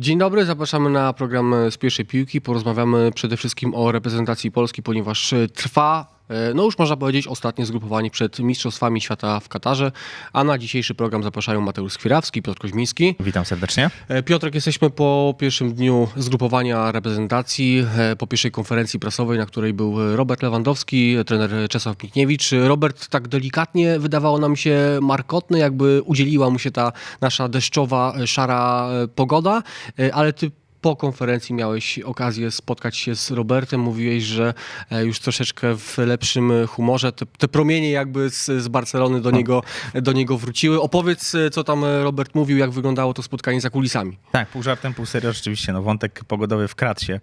Dzień dobry, zapraszamy na program z pierwszej piłki. Porozmawiamy przede wszystkim o reprezentacji Polski, ponieważ trwa, no już można powiedzieć, ostatnie zgrupowanie przed Mistrzostwami Świata w Katarze. A na dzisiejszy program zapraszają Mateusz Skwirawski, Piotr Koźmiński. Witam serdecznie. E, Piotrek, jesteśmy po pierwszym dniu zgrupowania reprezentacji, e, po pierwszej konferencji prasowej, na której był Robert Lewandowski, trener Czesław Mikniewicz. Robert tak delikatnie wydawało nam się markotny, jakby udzieliła mu się ta nasza deszczowa, e, szara e, pogoda, e, ale ty po konferencji miałeś okazję spotkać się z Robertem. Mówiłeś, że e, już troszeczkę w lepszym humorze. Te, te promienie jakby z, z Barcelony do niego, do niego wróciły. Opowiedz, e, co tam e, Robert mówił, jak wyglądało to spotkanie za kulisami. Tak, pół żartem, pół serio rzeczywiście. No, wątek pogodowy wkradł się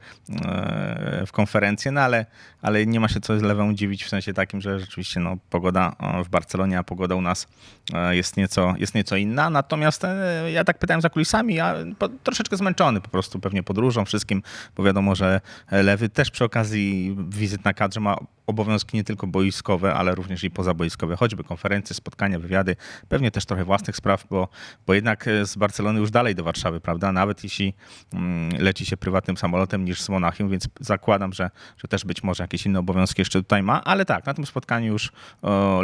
w konferencję, no ale, ale nie ma się co z lewą dziwić w sensie takim, że rzeczywiście no, pogoda w Barcelonie, a pogoda u nas jest nieco, jest nieco inna. Natomiast ja tak pytałem za kulisami, ja troszeczkę zmęczony po prostu pewnie podróżą, wszystkim, bo wiadomo, że lewy też przy okazji wizyt na kadrze ma obowiązki nie tylko boiskowe, ale również i pozaboiskowe, choćby konferencje, spotkania, wywiady, pewnie też trochę własnych spraw, bo, bo jednak e, z Barcelony już dalej do Warszawy, prawda? Nawet jeśli mm, leci się prywatnym samolotem niż z Monachium, więc zakładam, że, że też być może jakieś inne obowiązki jeszcze tutaj ma, ale tak, na tym spotkaniu już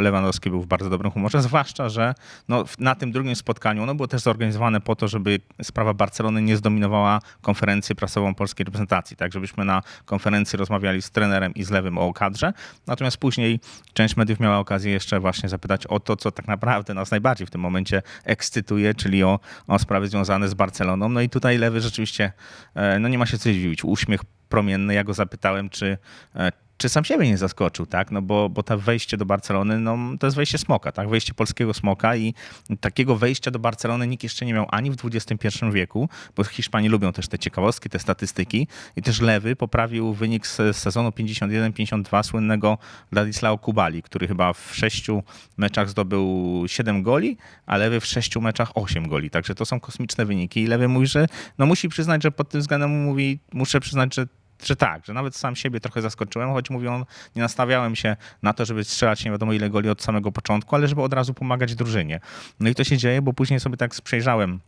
Lewandowski był w bardzo dobrym humorze, zwłaszcza, że no, na tym drugim spotkaniu ono było też zorganizowane po to, żeby sprawa Barcelony nie zdominowała konferencję prasową polskiej reprezentacji, tak żebyśmy na konferencji rozmawiali z trenerem i z lewym o kadrze, natomiast później część mediów miała okazję jeszcze właśnie zapytać o to, co tak naprawdę nas najbardziej w tym momencie ekscytuje, czyli o, o sprawy związane z Barceloną. No i tutaj lewy rzeczywiście, e, no nie ma się co dziwić, uśmiech promienny. Ja go zapytałem, czy, e, czy sam siebie nie zaskoczył, tak? No bo, bo to wejście do Barcelony, no to jest wejście smoka, tak? Wejście polskiego smoka i takiego wejścia do Barcelony nikt jeszcze nie miał ani w XXI wieku, bo Hiszpanie lubią też te ciekawostki, te statystyki i też Lewy poprawił wynik z sezonu 51-52 słynnego Ladislao Kubali, który chyba w sześciu meczach zdobył 7 goli, a Lewy w sześciu meczach 8 goli. Także to są kosmiczne wyniki i Lewy mówi, że no musi przyznać, że pod tym względem mówi, muszę przyznać, że że tak, że nawet sam siebie trochę zaskoczyłem, choć mówi on, nie nastawiałem się na to, żeby strzelać nie wiadomo ile goli od samego początku, ale żeby od razu pomagać drużynie. No i to się dzieje, bo później sobie tak przejrzałem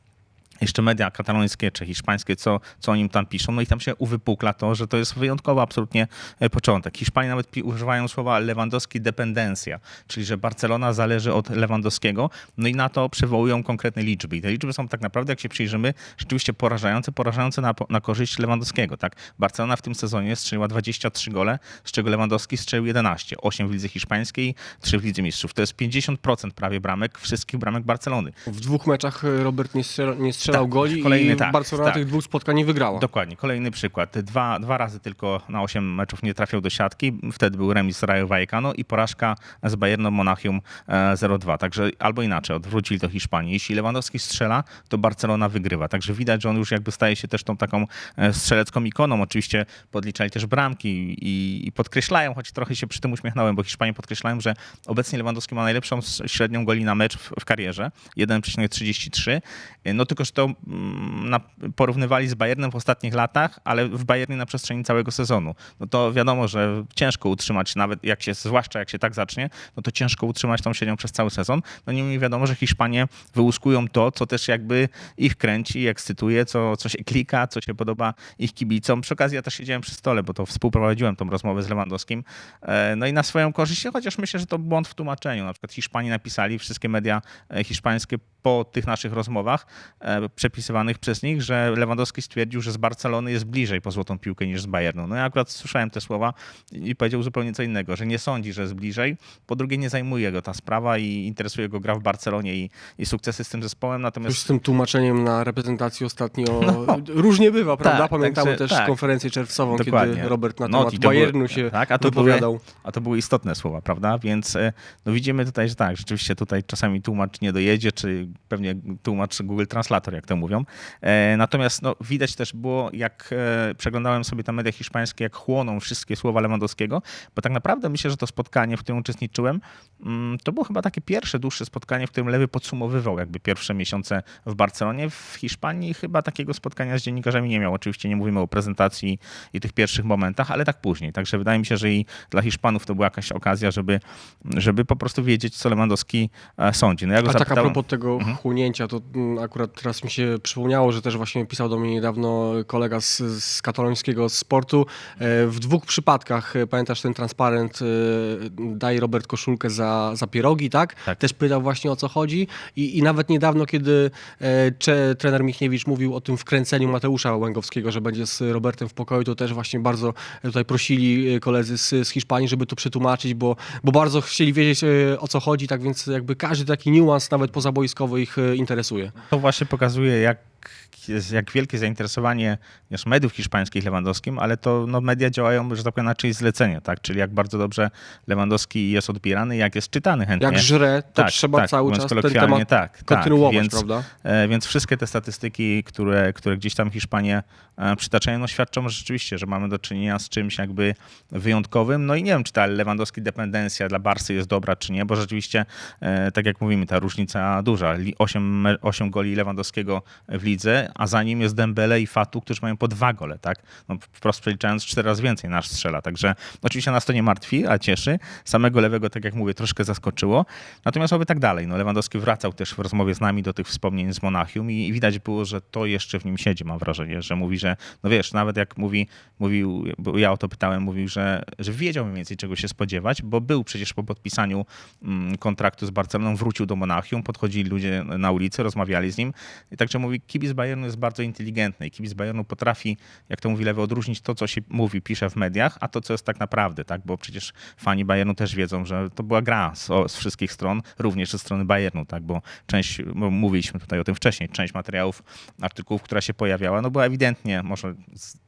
jeszcze media katalońskie czy hiszpańskie, co, co o nim tam piszą, no i tam się uwypukla to, że to jest wyjątkowo absolutnie e, początek. Hiszpanie nawet używają słowa Lewandowski dependencja, czyli że Barcelona zależy od Lewandowskiego, no i na to przywołują konkretne liczby. I te liczby są tak naprawdę, jak się przyjrzymy, rzeczywiście porażające, porażające na, na korzyść Lewandowskiego. Tak? Barcelona w tym sezonie strzeliła 23 gole, z czego Lewandowski strzelił 11, 8 w lidze hiszpańskiej, 3 w lidze mistrzów. To jest 50% prawie bramek, wszystkich bramek Barcelony. W dwóch meczach e, Robert nie strzelał, nie strzelał Tak, goli kolejny i tak, Barcelona tak. tych dwóch spotkań nie wygrała. Dokładnie, kolejny przykład. Dwa, dwa razy tylko na 8 meczów nie trafiał do siatki. Wtedy był remis z Rayo Vallecano i porażka z Bayernem Monachium e, 0-2. Także albo inaczej, odwrócili to Hiszpanii. Jeśli Lewandowski strzela, to Barcelona wygrywa. Także widać, że on już jakby staje się też tą taką e, strzelecką ikoną. Oczywiście podliczali też bramki i, i podkreślają, choć trochę się przy tym uśmiechnąłem, bo Hiszpanie podkreślają, że obecnie Lewandowski ma najlepszą średnią goli na mecz w, w karierze. 1,33. No tylko, że to mm, porównywali z Bayernem w ostatnich latach, ale w Bayernie na przestrzeni całego sezonu. No to wiadomo, że ciężko utrzymać, nawet jak się, zwłaszcza jak się tak zacznie, no to ciężko utrzymać tą średnią przez cały sezon. No niemniej wiadomo, że Hiszpanie wyłuskują to, co też jakby ich kręci, ekscytuje, co, co się klika, co się podoba ich kibicom. Przy okazji ja też siedziałem przy stole, bo to współprowadziłem tą rozmowę z Lewandowskim. E, No i na swoją korzyść, chociaż myślę, że to błąd w tłumaczeniu. Na przykład Hiszpanie napisali, wszystkie media e, hiszpańskie po tych naszych rozmowach e, przepisywanych przez nich, że Lewandowski stwierdził, że z Barcelony jest bliżej po złotą piłkę niż z Bayernu. No ja akurat słyszałem te słowa i powiedział zupełnie co innego, że nie sądzi, że jest bliżej. Po drugie nie zajmuje go ta sprawa i interesuje go gra w Barcelonie i, i sukcesy z tym zespołem, Już natomiast z tym tłumaczeniem na reprezentacji ostatnio różnie bywa, prawda? tak, Pamiętamy także też tak. konferencję czerwcową, Dokładnie. kiedy Robert na No, temat były- Bayernu się tak, a to były- wypowiadał. A to były istotne słowa, prawda? Więc e, no widzimy tutaj, że tak, rzeczywiście tutaj czasami tłumacz nie dojedzie, czy pewnie tłumacz Google Translator, jak to mówią. E, natomiast no, widać też było, jak e, przeglądałem sobie te media hiszpańskie, jak chłoną wszystkie słowa Lewandowskiego, bo tak naprawdę myślę, że to spotkanie, w którym uczestniczyłem, mm, to było chyba takie pierwsze dłuższe spotkanie, w którym Lewy podsumowywał jakby pierwsze miesiące w Barcelonie. W Hiszpanii chyba takiego spotkania z dziennikarzami nie miał. Oczywiście nie mówimy o prezentacji i tych pierwszych momentach, ale tak później. Także wydaje mi się, że i dla Hiszpanów to była jakaś okazja, żeby, żeby po prostu wiedzieć, co Lewandowski e, sądzi. No ja go A tak a zapytałem- propos tego chłonięcia, to mm, akurat teraz mi się przypomniało, że też właśnie pisał do mnie niedawno kolega z, z katalońskiego sportu. E, W dwóch przypadkach, e, pamiętasz ten transparent, e, daj Robert koszulkę za, za pierogi, tak? Tak. Też pytał właśnie o co chodzi. I, i nawet niedawno, kiedy cze, trener Michniewicz mówił o tym wkręceniu Mateusza Łęgowskiego, że będzie z Robertem w pokoju, to też właśnie bardzo tutaj prosili koledzy z, z Hiszpanii, żeby to przetłumaczyć, bo, bo bardzo chcieli wiedzieć o co chodzi, tak więc jakby każdy taki niuans, nawet pozaboiskowy ich e, interesuje. To właśnie pokazuje, jak, jak wielkie zainteresowanie wiesz, mediów hiszpańskich Lewandowskim, ale to no, media działają, że tak powiem, na czyjeś zlecenie, tak? Czyli jak bardzo dobrze Lewandowski jest odbierany, jak jest czytany chętnie. Jak żre, to Tak, trzeba tak, cały czas ten temat tak, tak, kontynuować, więc- prawda? E, Więc wszystkie te statystyki, które, które gdzieś tam Hiszpanie e, przytaczają, no świadczą że rzeczywiście, że mamy do czynienia z czymś jakby wyjątkowym. No i nie wiem, czy ta Lewandowski dependencja dla Barsy jest dobra, czy nie, bo rzeczywiście, e, tak jak mówimy, ta różnica duża. Li- 8, 8 goli Lewandowskiego w lidze, a za nim jest Dembele i Fatu, którzy mają po dwa gole, tak? No, wprost przeliczając cztery razy więcej nasz strzela. Także oczywiście nas to nie martwi, a cieszy. Samego lewego, tak jak mówię, troszkę zaskoczyło. Natomiast oby tak dalej. No, Lewandowski wracał też w rozmowie z nami do tych wspomnień z Monachium i, i widać było, że to jeszcze w nim siedzi, mam wrażenie, że mówi, że no wiesz, nawet jak mówi, mówił, bo ja o to pytałem, mówił, że, że wiedział mniej więcej czego się spodziewać, bo był przecież po podpisaniu mm, kontraktu z Barceloną, wrócił do Monachium, podchodzili ludzie na ulicy, rozmawiali z nim i także mówi, kibic Bayernu jest bardzo inteligentny i kibic Bayernu potrafi, jak to mówi Lewy, odróżnić to, co się mówi, pisze w mediach, a to, co jest tak naprawdę, tak, bo przecież fani Bayernu też wiedzą, że to była gra z, z wszystkich stron, również ze strony Bayernu, tak, bo część, bo mówiliśmy tutaj o tym wcześniej, część materiałów, artykułów, która się pojawiała, no była ewidentnie, może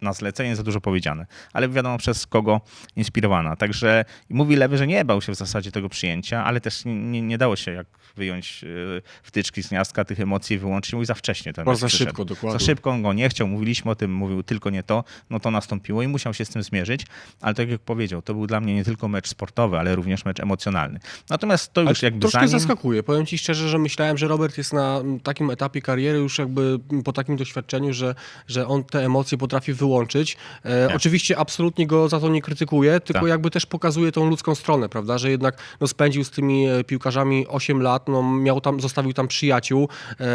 na zlecenie za dużo powiedziane, ale wiadomo przez kogo inspirowana. Także mówi Lewy, że nie bał się w zasadzie tego przyjęcia, ale też nie, nie dało się jak wyjąć e, wtyczki z gniazdka, tych emocji wyłączyć. Mówi za wcześnie ten za przyszedł. szybko, dokładnie. Za szybko on go nie chciał, mówiliśmy o tym, mówił tylko nie to, no to nastąpiło i musiał się z tym zmierzyć, ale tak jak powiedział, to był dla mnie nie tylko mecz sportowy, ale również mecz emocjonalny. Natomiast to Ale już jakby troszkę za nim... zaskakuje. Powiem ci szczerze, że myślałem, że Robert jest na takim etapie kariery, już jakby po takim doświadczeniu, że, że on te emocje potrafi wyłączyć. E. Oczywiście absolutnie go za to nie krytykuję, tylko Tak. jakby też pokazuje tą ludzką stronę, prawda? Że jednak no, spędził z tymi e, piłkarzami 8 lat, no, miał tam, zostawił tam przyjaciół, e,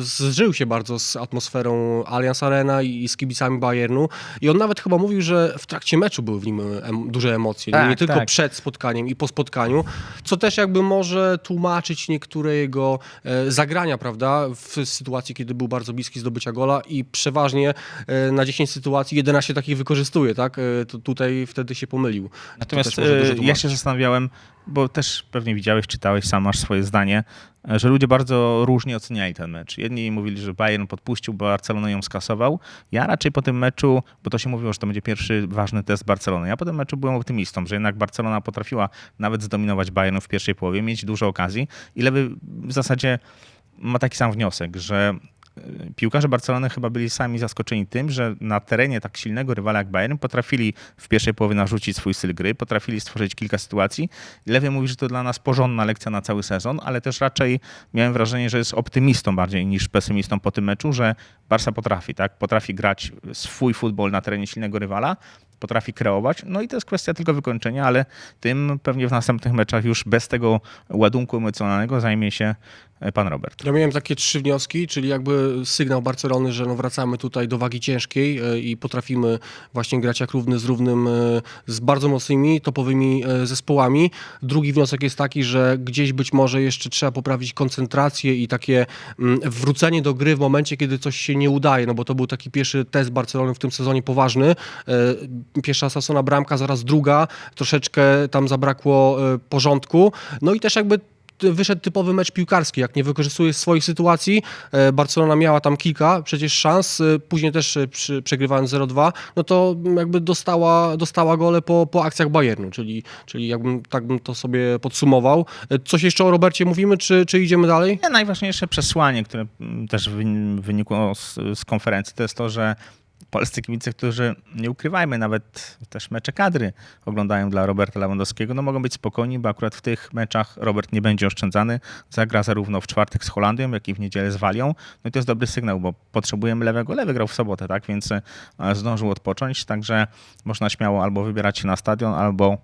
zżył się bardzo z atmosferą Allianz Arena i, i z kibicami Bayernu i on nawet chyba mówił, że w trakcie meczu były w nim em, duże emocje, nie, Tak, nie tylko tak. przed spotkaniem i po spotkaniu, co też jakby może tłumaczyć niektóre jego e, zagrania, prawda, w sytuacji, kiedy był bardzo bliski zdobycia gola i przeważnie e, na 10 sytuacji 11 takich wykorzystuje, tak? E, to tutaj wtedy się pomylił. Natomiast e, ja się zastanawiałem, bo też pewnie widziałeś, czytałeś, sam masz swoje zdanie, e, że ludzie bardzo różnie oceniali ten mecz. Jedni mówili, że Bayern podpuścił, bo Barcelona ją skasował. Ja raczej po tym meczu, bo to się mówiło, że to będzie pierwszy ważny test Barcelony. Ja po tym meczu byłem optymistą, że jednak Barcelona potrafiła nawet zdominować Bayern w pierwszej połowie, mieć dużo okazji i Lewy w zasadzie ma taki sam wniosek, że piłkarze Barcelony chyba byli sami zaskoczeni tym, że na terenie tak silnego rywala jak Bayern potrafili w pierwszej połowie narzucić swój styl gry, potrafili stworzyć kilka sytuacji. Lewy mówi, że to dla nas porządna lekcja na cały sezon, ale też raczej miałem wrażenie, że jest optymistą bardziej niż pesymistą po tym meczu, że Barca potrafi, tak? Potrafi grać swój futbol na terenie silnego rywala, potrafi kreować. No i to jest kwestia tylko wykończenia, ale tym pewnie w następnych meczach już bez tego ładunku emocjonalnego zajmie się e, pan Robert. Ja miałem takie trzy wnioski, czyli jakby sygnał Barcelony, że no wracamy tutaj do wagi ciężkiej e, i potrafimy właśnie grać jak równy z równym e, z bardzo mocnymi, topowymi zespołami. Drugi wniosek jest taki, że gdzieś być może jeszcze trzeba poprawić koncentrację i takie mm, wrócenie do gry w momencie, kiedy coś się nie udaje, no bo to był taki pierwszy test Barcelony w tym sezonie poważny. Pierwsza Sassona bramka, zaraz druga, troszeczkę tam zabrakło e, porządku. No i też jakby wyszedł typowy mecz piłkarski, jak nie wykorzystuje swoich sytuacji. e, Barcelona miała tam kilka przecież szans, e, później też przy, przegrywając 0-2, no to jakby dostała, dostała gole po, po akcjach Bayernu, czyli, czyli jakbym tak bym to sobie podsumował. Coś jeszcze o Robercie mówimy, czy, czy idziemy dalej? Nie, najważniejsze przesłanie, które mm, też wyn- wynikło z, z konferencji, to jest to, że polscy kibice, którzy, nie ukrywajmy, nawet też mecze kadry oglądają dla Roberta Lewandowskiego, no mogą być spokojni, bo akurat w tych meczach Robert nie będzie oszczędzany. Zagra zarówno w czwartek z Holandią, jak i w niedzielę z Walią. No i to jest dobry sygnał, bo potrzebujemy lewego. Lewy grał w sobotę, tak, więc e, zdążył odpocząć, także można śmiało albo wybierać się na stadion, albo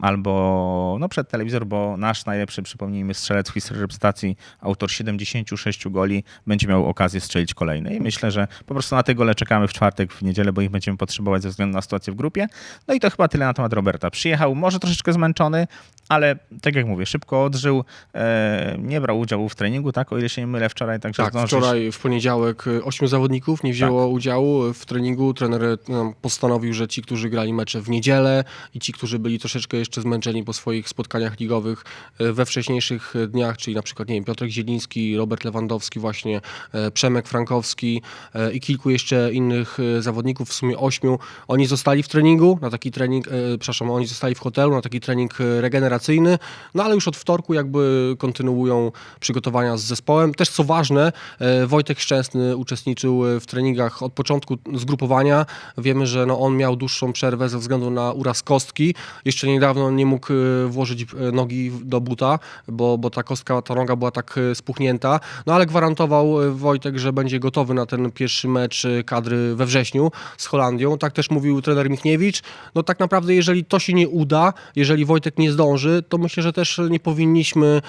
albo no przed telewizor, bo nasz najlepszy, przypomnijmy, strzelec w historii reprezentacji, autor 76 goli, będzie miał okazję strzelić kolejne. I myślę, że po prostu na te gole czekamy w czwartek, w niedzielę, bo ich będziemy potrzebować ze względu na sytuację w grupie. No i to chyba tyle na temat Roberta. Przyjechał może troszeczkę zmęczony, ale tak jak mówię, szybko odżył, e, nie brał udziału w treningu, tak, o ile się nie mylę wczoraj, także Tak, zdążył- wczoraj w poniedziałek y, ośmiu zawodników nie wzięło Tak. udziału w treningu. Trener y, no, postanowił, że ci, którzy grali mecze w niedzielę i ci, którzy byli troszeczkę jeszcze zmęczeni po swoich spotkaniach ligowych y, we wcześniejszych dniach, czyli na przykład, nie wiem, Piotrek Zieliński, Robert Lewandowski właśnie, y, Przemek Frankowski y, i kilku jeszcze innych zawodników, w sumie ośmiu, oni zostali w treningu, na taki trening, przepraszam, oni zostali w hotelu na taki trening regeneracyjny, no ale już od wtorku jakby kontynuują przygotowania z zespołem. Też co ważne, e, Wojtek Szczęsny uczestniczył e, w treningach od początku zgrupowania. Wiemy, że no on miał dłuższą przerwę ze względu na uraz kostki. Jeszcze niedawno nie mógł e, włożyć e, nogi do buta, bo, bo ta kostka, ta noga była tak e, spuchnięta. No ale gwarantował Wojtek, że będzie gotowy na ten pierwszy mecz kadry we wrześniu z Holandią. Tak też mówił trener Michniewicz. No tak naprawdę, jeżeli to się nie uda, jeżeli Wojtek nie zdąży, to myślę, że też nie powinniśmy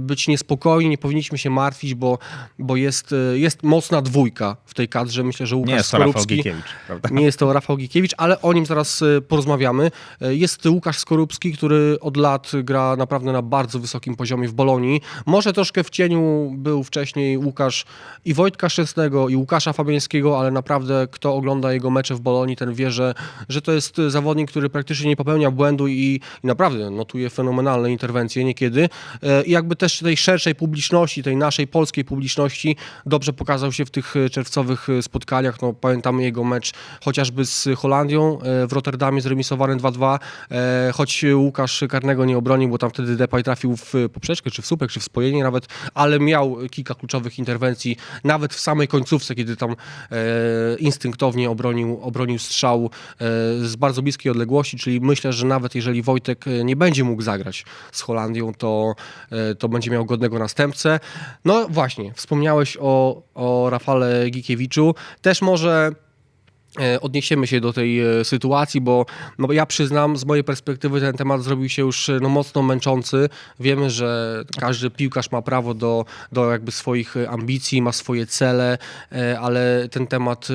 być niespokojni, nie powinniśmy się martwić, bo, bo jest, jest mocna dwójka w tej kadrze. Myślę, że Łukasz Nie jest to Rafał Skorupski... Gikiewicz, prawda? Nie jest to Rafał Gikiewicz, ale o nim zaraz porozmawiamy. Jest Łukasz Skorupski, który od lat gra naprawdę na bardzo wysokim poziomie w Bolonii. Może troszkę w cieniu był wcześniej Łukasz i Wojtka Szczęsnego i Łukasza Fabiańskiego, ale naprawdę kto ogląda jego mecze w Bolonii, ten wie, że, że to jest zawodnik, który praktycznie nie popełnia błędu i, i naprawdę notuje fenomenalne interwencje niekiedy. E, I jakby też tej szerszej publiczności, tej naszej polskiej publiczności dobrze pokazał się w tych czerwcowych spotkaniach. No, pamiętamy jego mecz chociażby z Holandią e, w Rotterdamie zremisowany 2-2, e, choć Łukasz karnego nie obronił, bo tam wtedy Depay trafił w poprzeczkę, czy w słupek, czy w spojenie nawet, ale miał kilka kluczowych interwencji, nawet w samej końcówce, kiedy tam e, instynktownie obronił, obronił strzał e, z bardzo bliskiej odległości, czyli myślę, że nawet jeżeli Wojtek e, nie będzie mógł zagrać z Holandią, to, to będzie miał godnego następcę. No właśnie, wspomniałeś o, o Rafale Gikiewiczu. Też może odniesiemy się do tej e, sytuacji, bo, no ja przyznam, z mojej perspektywy ten temat zrobił się już e, no, mocno męczący. Wiemy, że każdy piłkarz ma prawo do, do jakby swoich e, ambicji, ma swoje cele, e, ale ten temat e,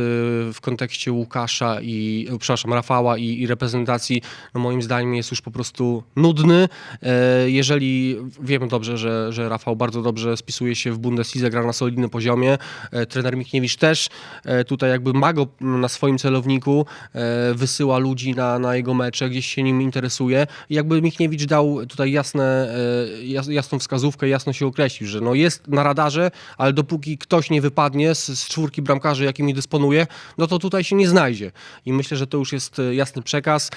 w kontekście Łukasza i, e, przepraszam, Rafała i, i reprezentacji, no moim zdaniem jest już po prostu nudny. E, Jeżeli wiemy dobrze, że, że Rafał bardzo dobrze spisuje się w Bundeslidze, gra na solidnym poziomie, e, trener Michniewicz też e, tutaj jakby ma go na swoim celowniku, e, wysyła ludzi na, na jego mecze, gdzieś się nim interesuje i jakby Michniewicz dał tutaj jasne, e, jas, jasną wskazówkę, jasno się określił, że no jest na radarze, ale dopóki ktoś nie wypadnie z, z czwórki bramkarzy, jakimi dysponuje, no to tutaj się nie znajdzie. I myślę, że to już jest e, jasny przekaz.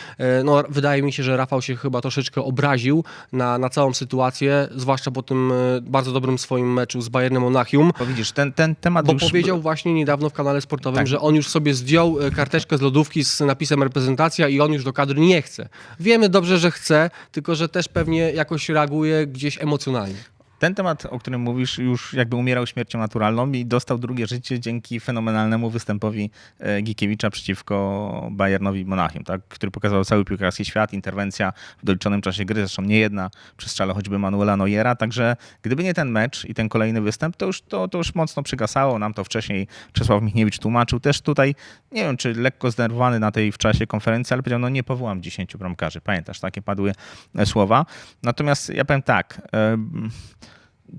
No, wydaje mi się, że Rafał się chyba troszeczkę obraził na, na całą sytuację, zwłaszcza po tym bardzo dobrym swoim meczu z Bayernem Monachium. Bo widzisz, ten, ten temat Bo już... powiedział właśnie niedawno w kanale sportowym, Tak. że on już sobie zdjął karteczkę z lodówki z napisem reprezentacja i on już do kadry nie chce. Wiemy dobrze, że chce, tylko że też pewnie jakoś reaguje gdzieś emocjonalnie. Ten temat, o którym mówisz, już jakby umierał śmiercią naturalną i dostał drugie życie dzięki fenomenalnemu występowi e, Gikiewicza przeciwko Bayernowi Monachium, tak? który pokazał cały piłkarski świat, interwencja w doliczonym czasie gry, zresztą nie jedna przy strzale choćby Manuela Neuera, także gdyby nie ten mecz i ten kolejny występ, to już, to, to już mocno przygasało. Nam to wcześniej Czesław Michniewicz tłumaczył. Też tutaj, nie wiem, czy lekko zdenerwowany na tej w czasie konferencji, ale powiedział, no nie powołam 10 bramkarzy. Pamiętasz, takie padły e, słowa. Natomiast ja powiem tak, em,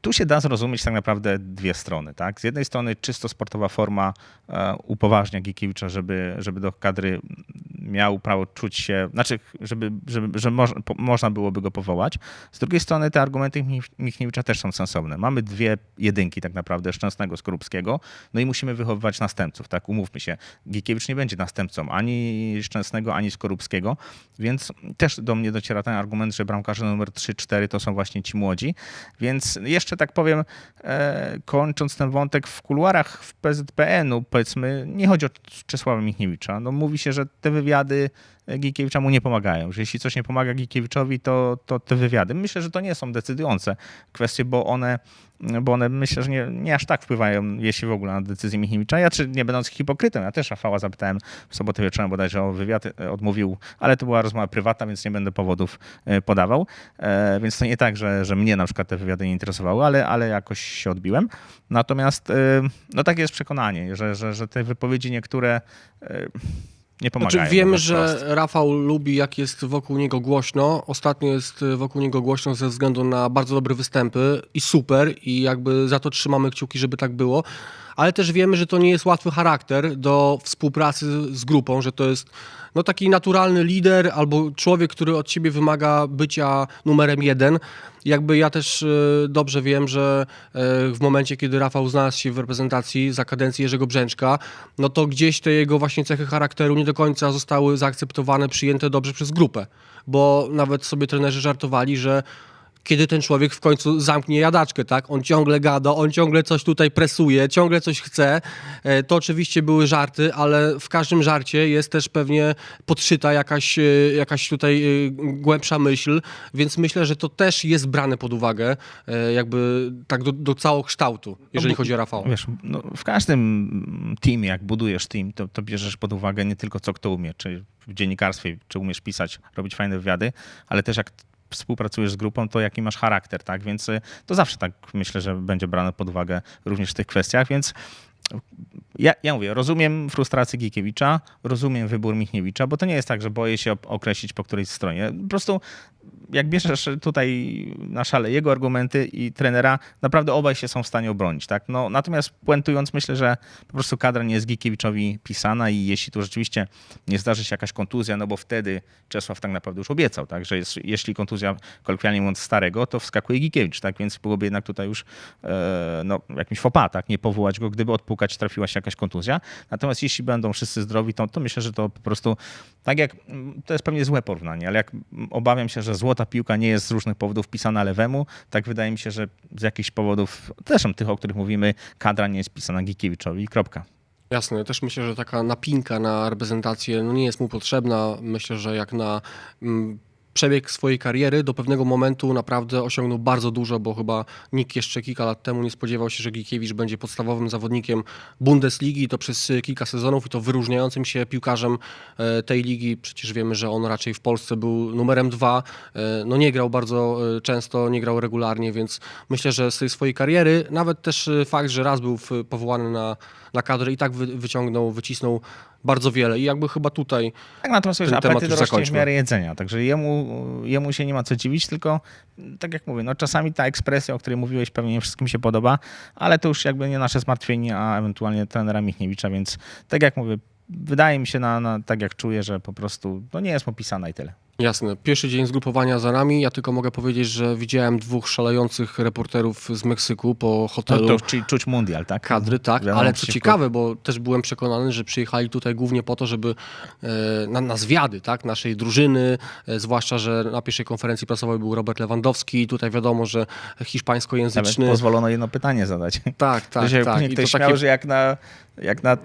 tu się da zrozumieć tak naprawdę dwie strony. Tak? Z jednej strony czysto sportowa forma e, upoważnia Gikiewicza, żeby, żeby do kadry miał prawo czuć się, znaczy, żeby, żeby, że moż, po, można byłoby go powołać. Z drugiej strony te argumenty Mich- Michniewicza też są sensowne. Mamy dwie jedynki tak naprawdę, Szczęsnego, Skorupskiego, no i musimy wychowywać następców, tak? Umówmy się, Gikiewicz nie będzie następcą ani Szczęsnego, ani Skorupskiego, więc też do mnie dociera ten argument, że bramkarze numer 3-4 to są właśnie ci młodzi, więc jeszcze tak powiem, e, kończąc ten wątek w kuluarach w PZPN-u, powiedzmy, nie chodzi o Czesława Michniewicza, no mówi się, że te wywiady Gikiewicza mu nie pomagają. Że jeśli coś nie pomaga Gikiewiczowi, to, to te wywiady. Myślę, że to nie są decydujące kwestie, bo one, bo one myślę, że nie, nie aż tak wpływają, jeśli w ogóle na decyzję Michniewicza. Ja czy nie będąc hipokrytą, ja też Rafała zapytałem w sobotę wieczorem bodajże o wywiad, e, odmówił, ale to była rozmowa prywatna, więc nie będę powodów e, podawał. E, Więc to nie tak, że, że mnie na przykład te wywiady nie interesowały, ale, ale jakoś się odbiłem. Natomiast no takie jest przekonanie, że, że, że te wypowiedzi niektóre nie pomagają. Znaczy, wiemy, mówiąc że. Rafał lubi, jak jest wokół niego głośno. Ostatnio jest wokół niego głośno ze względu na bardzo dobre występy i super, i jakby za to trzymamy kciuki, żeby tak było. Ale też wiemy, że to nie jest łatwy charakter do współpracy z grupą, że to jest no, taki naturalny lider albo człowiek, który od siebie wymaga bycia numerem jeden. Jakby ja też y, dobrze wiem, że y, w momencie, kiedy Rafał znalazł się w reprezentacji za kadencji Jerzego Brzęczka, no to gdzieś te jego właśnie cechy charakteru nie do końca zostały zaakceptowane, przyjęte dobrze przez grupę. Bo nawet sobie trenerzy żartowali, że kiedy ten człowiek w końcu zamknie jadaczkę, tak? On ciągle gada, on ciągle coś tutaj presuje, ciągle coś chce. E, To oczywiście były żarty, ale w każdym żarcie jest też pewnie podszyta jakaś, e, jakaś tutaj e, głębsza myśl, więc myślę, że to też jest brane pod uwagę, jakby tak do, do całokształtu, jeżeli bo- chodzi o Rafała. Wiesz, no, w każdym teamie, jak budujesz team, to, to bierzesz pod uwagę nie tylko co kto umie, czy w dziennikarstwie, czy umiesz pisać, robić fajne wywiady, ale też jak współpracujesz z grupą, to jaki masz charakter, tak? Więc y, to zawsze tak myślę, że będzie brane pod uwagę również w tych kwestiach, więc ja, ja mówię, rozumiem frustrację Gikiewicza, rozumiem wybór Michniewicza, bo to nie jest tak, że boję się określić po której stronie. Po prostu jak bierzesz tutaj na szale jego argumenty i trenera, naprawdę obaj się są w stanie obronić. Tak? No, natomiast puentując, myślę, że po prostu kadra nie jest Gikiewiczowi pisana i jeśli tu rzeczywiście nie zdarzy się jakaś kontuzja, no bo wtedy Czesław tak naprawdę już obiecał, tak? że jest, jeśli kontuzja kolokwialnie mówiąc starego, to wskakuje Gikiewicz, tak? więc byłoby jednak tutaj już e, no, jakimś fopa, tak? nie powołać go, gdyby odpukać trafiła się jakaś kontuzja. Natomiast jeśli będą wszyscy zdrowi, to, to myślę, że to po prostu tak jak, to jest pewnie złe porównanie, ale jak obawiam się, że złota piłka nie jest z różnych powodów pisana lewemu, tak wydaje mi się, że z jakichś powodów, też tych, o których mówimy, kadra nie jest pisana Gikiewiczowi kropka. Jasne, też myślę, że taka napinka na reprezentację no nie jest mu potrzebna. Myślę, że jak na mm, przebieg swojej kariery do pewnego momentu naprawdę osiągnął bardzo dużo, bo chyba nikt jeszcze kilka lat temu nie spodziewał się, że Gikiewicz będzie podstawowym zawodnikiem Bundesligi, to przez y, kilka sezonów i to wyróżniającym się piłkarzem e, tej ligi. Przecież wiemy, że on raczej w Polsce był numerem dwa. E, No nie grał bardzo e, często, nie grał regularnie, więc myślę, że z tej swojej kariery, nawet też e, fakt, że raz był powołany na, na kadrę i tak wy, wyciągnął, wycisnął bardzo wiele i jakby chyba tutaj Tak, natomiast wiesz, Ten temat apetyt już rośnie w zakończmy. miarę jedzenia, także jemu, jemu się nie ma co dziwić, tylko tak jak mówię, no czasami ta ekspresja, o której mówiłeś, pewnie nie wszystkim się podoba, ale to już jakby nie nasze zmartwienie, a ewentualnie trenera Michniewicza, więc tak jak mówię, wydaje mi się, na, na, tak jak czuję, że po prostu no nie jest mu pisana i tyle. Jasne. Pierwszy dzień zgrupowania za nami. Ja tylko mogę powiedzieć, że widziałem dwóch szalejących reporterów z Meksyku po hotelu to czyli czuć mundial, tak? kadry, tak. Wiadomo, Ale co ciekawe, bo też byłem przekonany, że przyjechali tutaj głównie po to, żeby e, na, na zwiady tak, naszej drużyny, e, zwłaszcza, że na pierwszej konferencji prasowej był Robert Lewandowski. Tutaj wiadomo, że Nawet hiszpańskojęzyczny. pozwolono jedno pytanie zadać. Tak, tak, że tak. później I ktoś to śmiał, takie że jak na, jak na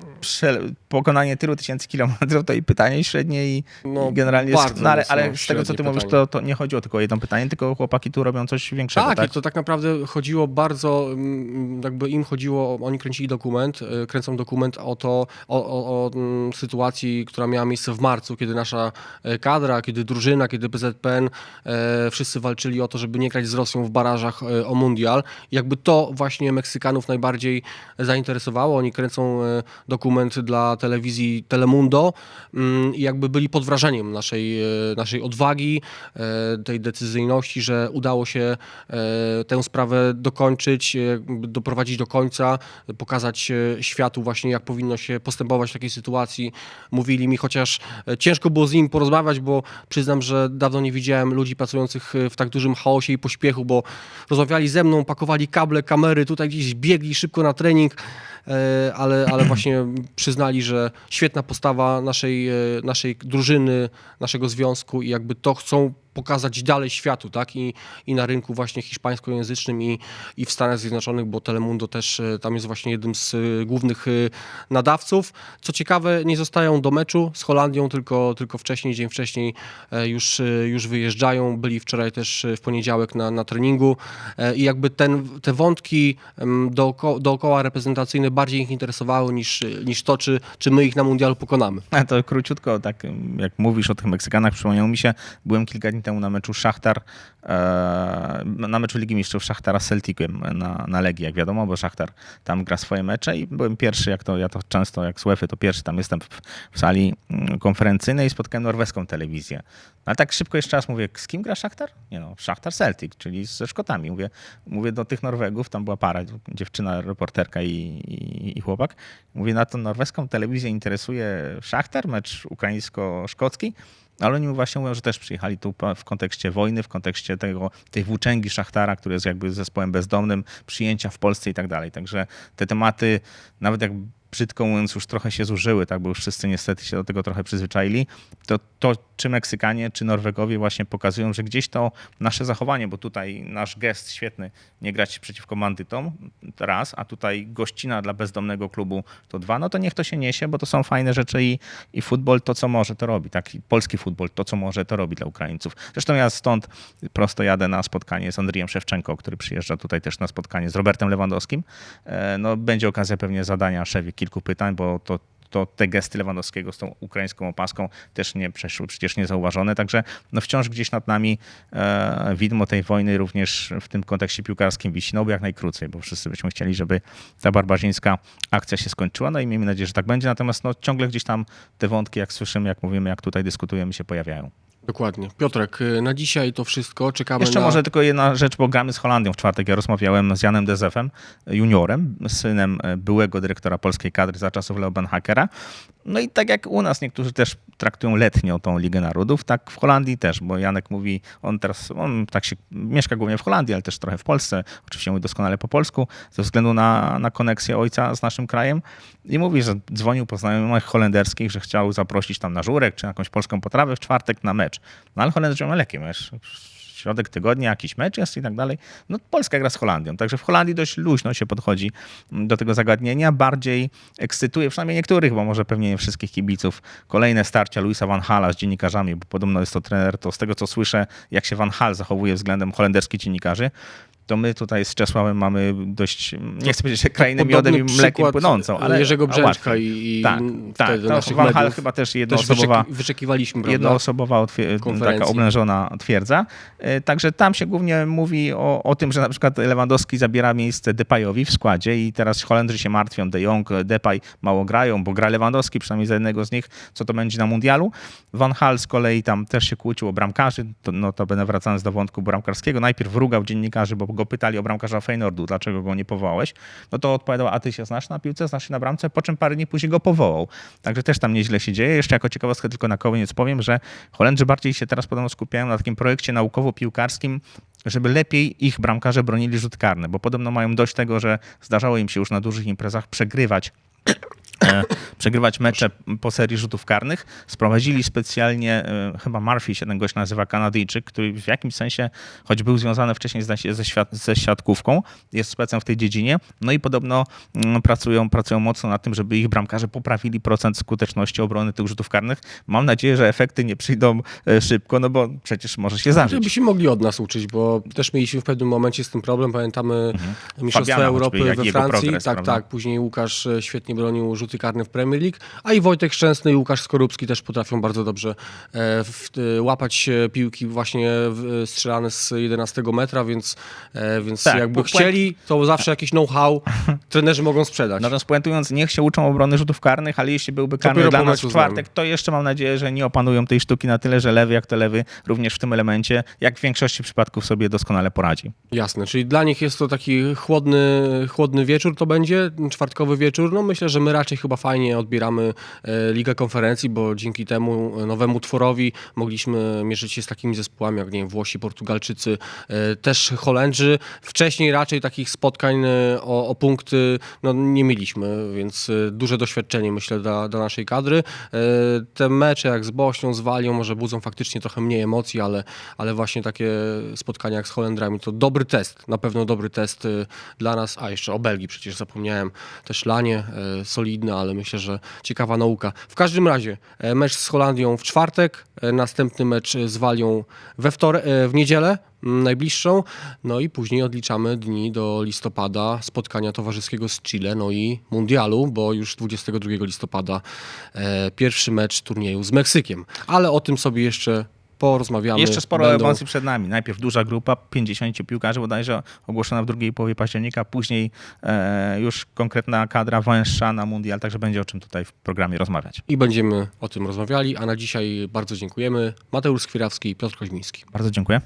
pokonanie tylu tysięcy kilometrów, to i pytanie średnie i, No, i generalnie... bardzo no, ale, mocno ale z tego, co ty mówisz, to, to nie chodziło tylko o jedno pytanie, tylko chłopaki tu robią coś większego, Tak, tak? to tak naprawdę chodziło bardzo, mm, jakby im chodziło, oni kręcili dokument, y, kręcą dokument o to, o, o, o mm, sytuacji, która miała miejsce w marcu, kiedy nasza e, kadra, kiedy drużyna, kiedy PZPN, e, wszyscy walczyli o to, żeby nie grać z Rosją w barażach e, o mundial. Jakby to właśnie Meksykanów najbardziej zainteresowało. Oni kręcą dokument dla telewizji Telemundo mm, i jakby byli pod wrażeniem naszej, e, naszej odwagi, e, tej decyzyjności, że udało się e, tę sprawę dokończyć, e, doprowadzić do końca, pokazać światu właśnie, jak powinno się postępować w takiej sytuacji. Mówili mi, chociaż ciężko było z nim porozmawiać, bo przyznam, że dawno nie widziałem ludzi pracujących w tak dużym chaosie i pośpiechu, bo rozmawiali ze mną, pakowali kable, kamery, tutaj gdzieś biegli szybko na trening, ale, ale właśnie przyznali, że świetna postawa naszej, e, naszej drużyny, naszego związku i jakby to chcą pokazać dalej światu, tak? I, i na rynku właśnie hiszpańskojęzycznym i, i w Stanach Zjednoczonych, bo Telemundo też e, tam jest właśnie jednym z e, głównych e, nadawców. Co ciekawe, nie zostają do meczu z Holandią, tylko, tylko wcześniej, dzień wcześniej już, już wyjeżdżają. Byli wczoraj też w poniedziałek na, na treningu i jakby ten, te wątki dooko, dookoła reprezentacyjne bardziej ich interesowały niż, niż to, czy, czy my ich na mundialu pokonamy. A to króciutko, tak jak mówisz o tych Meksykanach, przypomniało mi się, byłem kilka dni temu na meczu Szachtar, e, na meczu Ligi Mistrzów Szachtara z Celticiem na, na Legii, jak wiadomo, bo Szachtar tam gra swoje mecze i byłem pierwszy, jak to ja to często, jak z UEFA, to pierwszy tam jestem w, w sali mm, konferencyjnej i spotkałem norweską telewizję. No, ale tak szybko jeszcze raz mówię, z kim gra Szachtar? Nie no, Szachtar Celtic, czyli ze Szkotami. Mówię, mówię do tych Norwegów, tam była para, dziewczyna, reporterka i, i, i chłopak. Mówię, na tą norweską telewizję interesuje Szachtar, mecz ukraińsko-szkocki, ale oni właśnie mówią, że też przyjechali tu w kontekście wojny, w kontekście tego, tej włóczęgi Szachtara, który jest jakby zespołem bezdomnym, przyjęcia w Polsce i tak dalej. Także te tematy, nawet jak brzydko mówiąc, już trochę się zużyły, tak, bo już wszyscy niestety się do tego trochę przyzwyczaili, to to czy Meksykanie, czy Norwegowie właśnie pokazują, że gdzieś to nasze zachowanie, bo tutaj nasz gest świetny, nie grać przeciwko bandytom, raz, a tutaj gościna dla bezdomnego klubu to dwa, no to niech to się niesie, bo to są fajne rzeczy i, i futbol to, co może, to robi, tak, I polski futbol to, co może, to robi dla Ukraińców. Zresztą ja stąd prosto jadę na spotkanie z Andrijem Szewczenko, który przyjeżdża tutaj też na spotkanie z Robertem Lewandowskim. E, No, będzie okazja pewnie zadania szefie kilku pytań, bo to to te gesty Lewandowskiego z tą ukraińską opaską też nie przeszły przecież niezauważone. Także no wciąż gdzieś nad nami e, widmo tej wojny również w tym kontekście piłkarskim wisi, no jak najkrócej, bo wszyscy byśmy chcieli, żeby ta barbarzyńska akcja się skończyła, no i miejmy nadzieję, że tak będzie. Natomiast no, ciągle gdzieś tam te wątki, jak słyszymy, jak mówimy, jak tutaj dyskutujemy, się pojawiają. Dokładnie. Piotrek, y, na dzisiaj to wszystko. Czekamy Jeszcze na... może tylko jedna rzecz, bo gramy z Holandią w czwartek. Ja rozmawiałem z Janem Dezefem, juniorem, synem e, byłego dyrektora polskiej kadry za czasów Leo Benhakera. No i tak jak u nas niektórzy też traktują letnią tą Ligę Narodów, tak w Holandii też, bo Janek mówi, on teraz, on tak się, mieszka głównie w Holandii, ale też trochę w Polsce, oczywiście mówi doskonale po polsku, ze względu na, na koneksję ojca z naszym krajem i mówi, że dzwonił po znajomych holenderskich, że chciał zaprosić tam na żurek czy jakąś polską potrawę w czwartek na mecz. No ale Holendrzy mówią, lekki mecz, środek tygodnia, jakiś mecz jest i tak dalej. No Polska gra z Holandią, także w Holandii dość luźno się podchodzi do tego zagadnienia. Bardziej ekscytuje, przynajmniej niektórych, bo może pewnie nie wszystkich kibiców, kolejne starcia Luisa Van Hala z dziennikarzami, bo podobno jest to trener, to z tego co słyszę, jak się Van Hal zachowuje względem holenderskich dziennikarzy, to my tutaj z Czesławem mamy dość, nie chcę powiedzieć, że krainę miodem i mlekiem płynącą, ale Jerzego Brzęczka i, Tak, tak. To naszych Van Hal chyba też też jednoosobowa wyczeki, wyczekiwaliśmy, prawda? jednoosobowa taka oblężona twierdza. E, Także tam się głównie mówi o, o tym, że na przykład Lewandowski zabiera miejsce Depayowi w składzie i teraz Holendrzy się martwią, De Jong, Depay mało grają, bo gra Lewandowski, przynajmniej za jednego z nich, co to będzie na mundialu. Van Hal z kolei tam też się kłócił o bramkarzy, to, no to będę wracając do wątku bramkarskiego. Najpierw rugał dziennikarzy, bo go pytali o bramkarza Feynordu, dlaczego go nie powołałeś. No to odpowiadał, a ty się znasz na piłce, znasz się na bramce, po czym parę dni później go powołał. Także też tam nieźle się dzieje. Jeszcze jako ciekawostkę tylko na koniec powiem, że Holendrzy bardziej się teraz podobno skupiają na takim projekcie naukowo-piłkarskim, żeby lepiej ich bramkarze bronili rzut karny, bo podobno mają dość tego, że zdarzało im się już na dużych imprezach przegrywać e, przegrywać mecze po serii rzutów karnych. Sprowadzili specjalnie, e, chyba Murphy się ten gość nazywa, Kanadyjczyk, który w jakimś sensie, choć był związany wcześniej ze, ze, świat, ze siatkówką, jest specem w tej dziedzinie, no i podobno mm, pracują, pracują mocno nad tym, żeby ich bramkarze poprawili procent skuteczności obrony tych rzutów karnych. Mam nadzieję, że efekty nie przyjdą e, szybko, no bo przecież może się zdarzyć. Żeby się mogli od nas uczyć, bo też mieliśmy w pewnym momencie z tym problem. Pamiętamy Mistrzostwa Fabiana Europy we Francji. progres, tak, prawda? tak. Później Łukasz e, świetnie bronił rzuty karne w Premier League, a i Wojtek Szczęsny i Łukasz Skorupski też potrafią bardzo dobrze e, w, e, łapać piłki właśnie e, strzelane z 11 metra, więc, więc Tak, jakby chcieli, to zawsze jakieś know-how trenerzy mogą sprzedać. Natomiast puentując, niech się uczą obrony rzutów karnych, ale jeśli byłby karny dla nas w czwartek, to jeszcze mam nadzieję, że nie opanują tej sztuki na tyle, że lewy jak to lewy również w tym elemencie, jak w większości przypadków sobie doskonale poradzi. Jasne, czyli dla nich jest to taki chłodny, chłodny wieczór to będzie, czwartkowy wieczór. No myślę, że my raczej chyba fajnie odbieramy e, Ligę Konferencji, bo dzięki temu e, nowemu tworowi mogliśmy mierzyć się z takimi zespołami jak nie wiem, Włosi, Portugalczycy, e, też Holendrzy. Wcześniej raczej takich spotkań o, o punkty no, nie mieliśmy, więc duże doświadczenie myślę dla, dla naszej kadry. Te mecze jak z Bośnią, z Walią może budzą faktycznie trochę mniej emocji, ale, ale właśnie takie spotkania jak z Holendrami to dobry test, na pewno dobry test dla nas. A jeszcze o Belgii przecież zapomniałem. Też lanie solidne, ale myślę, że ciekawa nauka. W każdym razie e, mecz z Holandią w czwartek, e, następny mecz z Walią we wtorek, w niedzielę m, najbliższą, no i później odliczamy dni do listopada spotkania towarzyskiego z Chile, no i mundialu, bo już 22 listopada e, pierwszy mecz turnieju z Meksykiem. Ale o tym sobie jeszcze porozmawiamy. Jeszcze sporo Będą- emocji przed nami. Najpierw duża grupa, 50 piłkarzy bodajże ogłoszona w drugiej połowie października, później e, już konkretna kadra węższa na mundial, także będzie o czym tutaj w programie rozmawiać. I będziemy o tym rozmawiali, a na dzisiaj bardzo dziękujemy. Mateusz Skwirawski i Piotr Koźmiński. Bardzo dziękuję.